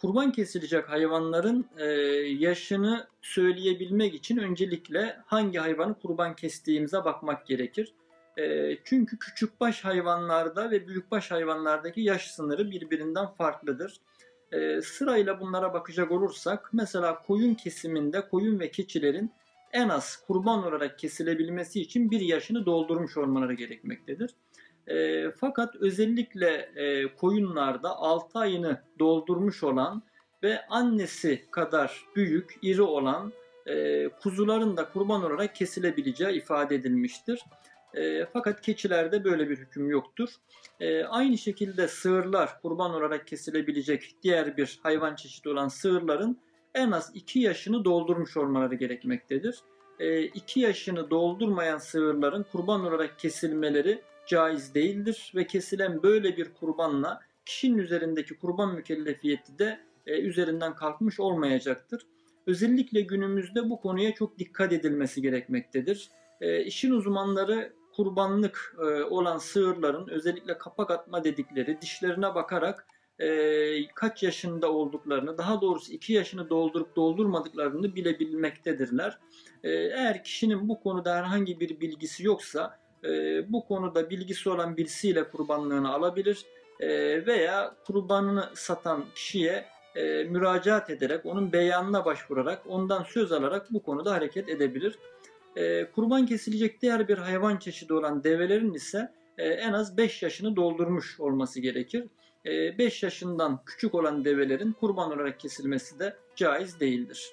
kurban kesilecek hayvanların e, yaşını söyleyebilmek için öncelikle hangi hayvanı kurban kestiğimize bakmak gerekir. E, çünkü küçükbaş hayvanlarda ve büyükbaş hayvanlardaki yaş sınırı birbirinden farklıdır. E, sırayla bunlara bakacak olursak mesela koyun kesiminde koyun ve keçilerin en az kurban olarak kesilebilmesi için bir yaşını doldurmuş olmaları gerekmektedir. E, fakat özellikle e, koyunlarda 6 ayını doldurmuş olan ve annesi kadar büyük, iri olan e, kuzuların da kurban olarak kesilebileceği ifade edilmiştir. E, fakat keçilerde böyle bir hüküm yoktur. E, aynı şekilde sığırlar kurban olarak kesilebilecek diğer bir hayvan çeşidi olan sığırların en az 2 yaşını doldurmuş olmaları gerekmektedir. 2 e, yaşını doldurmayan sığırların kurban olarak kesilmeleri caiz değildir ve kesilen böyle bir kurbanla kişinin üzerindeki kurban mükellefiyeti de e, üzerinden kalkmış olmayacaktır. Özellikle günümüzde bu konuya çok dikkat edilmesi gerekmektedir. E, işin uzmanları kurbanlık e, olan sığırların özellikle kapak atma dedikleri dişlerine bakarak e, kaç yaşında olduklarını, daha doğrusu 2 yaşını doldurup doldurmadıklarını bilebilmektedirler. E, eğer kişinin bu konuda herhangi bir bilgisi yoksa e, bu konuda bilgisi olan birisiyle kurbanlığını alabilir e, veya kurbanını satan kişiye e, müracaat ederek, onun beyanına başvurarak, ondan söz alarak bu konuda hareket edebilir. E, kurban kesilecek diğer bir hayvan çeşidi olan develerin ise e, en az 5 yaşını doldurmuş olması gerekir. 5 e, yaşından küçük olan develerin kurban olarak kesilmesi de caiz değildir.